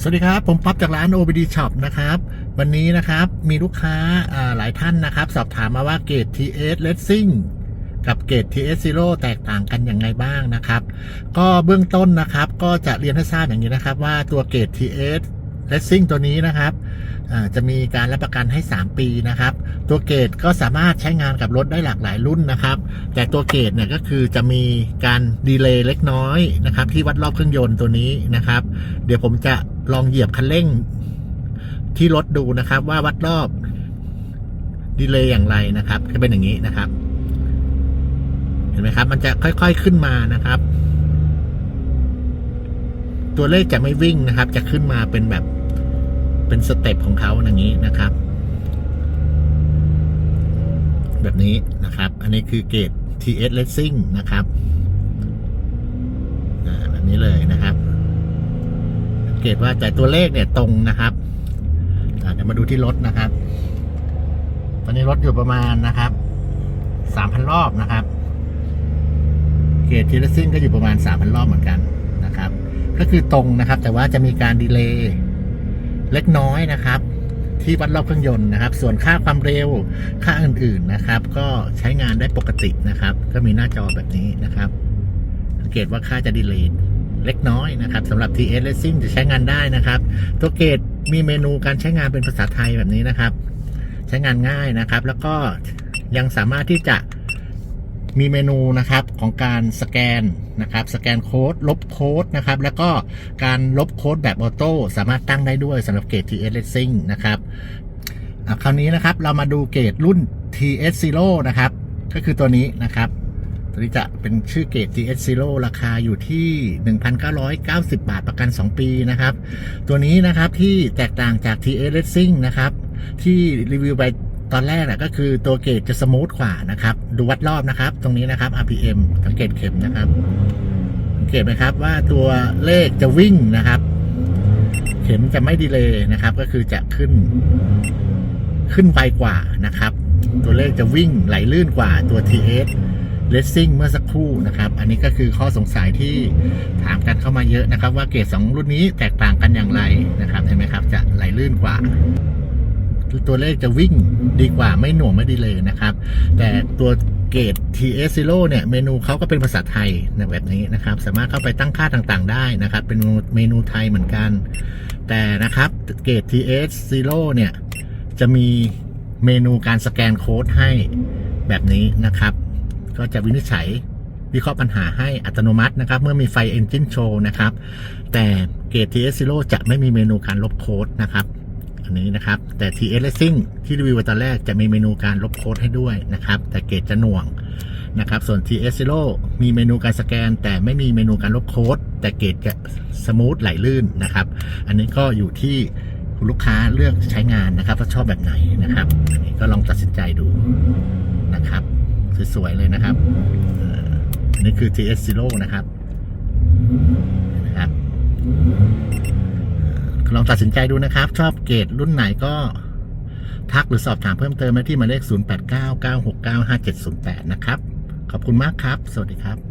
สวัสดีครับ ผมป๊อปจากร้าน OBD Shop นะครับ วันนี้นะครับมีลูกค้าหลายท่านนะครับ สอบถามมาว่าเกรด TS Racing กับเกรด TS Zero แตกต่างกันอย่างไรบ้างนะครับ ก็เบื้องต้นนะครับก็จะเรียนให้ทราบอย่างนี้นะครับ ว่าตัวเกรด TS Racing ตัวนี้นะครับจะมีการรับประกันให้ 3 ปีนะครับ ตัวเกรดก็สามารถใช้งานกับรถได้หลากหลายรุ่นนะครับ แต่ตัวเกรดเนี่ยก็คือจะมีการดีเลย์เล็กน้อยนะครับ ที่วัดรอบเครื่องยนต์ตัวนี้นะครับ เดี๋ยวผมจะ ลองเหยียบคันเร่งที่รถดูนะครับ ว่าวัดรอบดีเลย์อย่างไรนะครับจะเป็นอย่างนี้นะครับ เห็นไหมครับ มันจะค่อยๆขึ้นมานะครับ ตัวเลขจะไม่วิ่งนะครับ จะขึ้นมาเป็นแบบเป็นสเต็ปของเขาอย่างนี้นะครับ แบบนี้นะครับ อันนี้คือเกรด TS Racing นะครับอ่าแบบนี้เลยนะครับ เกตว่าแต่ตัวเลขเนี่ยตรงนะครับอ่าเดี๋ยวมาดูที่รถนะครับ ตอนนี้รถอยู่ประมาณนะครับสามพันรอบนะครับ เกตทีละซิ่งก็อยู่ประมาณสามพันรอบเหมือนกันนะครับ ก็คือตรงนะครับ แต่ว่าจะมีการดีเลย์เล็กน้อยนะครับ ที่วัดรอบเครื่องยนต์นะครับ ส่วนค่าความเร็วค่าอื่นๆนะครับ ก็ใช้งานได้ปกตินะครับ ก็มีหน้าจอแบบนี้นะครับสังเกตว่าค่าจะดีเลย์ เล็กน้อยนะครับสำหรับ TS Racing จะใช้งานได้นะครับ ตัวเกตมีเมนูการใช้งานเป็นภาษาไทยแบบนี้นะครับ ใช้งานง่ายนะครับ แล้วก็ยังสามารถที่จะมีเมนูนะครับของการสแกนนะครับ สแกนโค้ด ลบโค้ดนะครับ แล้วก็การลบโค้ดแบบออโต้สามารถตั้งได้ด้วยสำหรับเกต TS Racing นะครับคราวนี้นะครับเรามาดูเกตรุ่น TS Zero นะครับ ก็คือตัวนี้นะครับ ตัวนี้จะเป็นชื่อเกรด TS Zero ราคาอยู่ที่ 1,990 บาทประกัน 2 ปีนะครับ ตัวนี้นะครับที่แตกต่างจาก TS Racing นะครับ ที่รีวิวไปตอนแรกนะก็คือตัวเกรดจะสมูทกว่านะครับ ดูวัดรอบนะครับ ตรงนี้นะครับ RPM สังเกตเข็มนะครับสังเกตไหมครับว่าตัวเลขจะวิ่งนะครับ เข็มจะไม่ดีเลย์นะครับ ก็คือจะขึ้น ขึ้นไวกว่านะครับ ตัวเลขจะวิ่งไหลลื่นกว่าตัว TS เลสซิ่งเมื่อสักครู่นะครับ อันนี้ก็คือข้อสงสัยที่ถามกันเข้ามาเยอะนะครับ ว่าเกรดสองรุ่นนี้แตกต่างกันอย่างไรนะครับเห็นไหมครับ จะไหลลื่นกว่า ตัวเลขจะวิ่งดีกว่าไม่หน่วงไม่ดีเลยนะครับ แต่ตัวเกรด TS Zero เนี่ย เมนูเขาก็เป็นภาษาไทยนะแบบนี้นะครับ สามารถเข้าไปตั้งค่าต่างๆ ได้นะครับ เป็นเมนูไทยเหมือนกัน แต่นะครับเกรด TS Zero เนี่ย จะมีเมนูการสแกนโค้ดให้แบบนี้นะครับ ก็จะวินิจฉัยวิเคราะห์ปัญหาให้อัตโนมัตินะครับ เมื่อมีไฟ Engine Show นะครับ แต่เกรด TS Zero จะไม่มีเมนูการลบโค้ดนะครับ อันนี้นะครับ แต่ TS Racing ที่รีวิวตอนแรกจะมีเมนูการลบโค้ดให้ด้วยนะครับ แต่เกรดจะหน่วงนะครับ ส่วน TS Zero มีเมนูการสแกน แต่ไม่มีเมนูการลบโค้ดแต่เกรดจะสมูทไหลลื่นนะครับ อันนี้ก็อยู่ที่คุณลูกค้าเลือกใช้งานนะครับว่าชอบแบบไหนนะครับ อันนี้ก็ลองตัดสินใจดูนะครับ สวยๆเลยนะครับอันนี้คือ TS Zero นะครับนะครับลองตัดสินใจดูนะครับ ชอบเกรดรุ่นไหนก็ทักหรือสอบถามเพิ่มเติมมาที่หมายเลข 0899695708 นะครับ ขอบคุณมากครับ สวัสดีครับ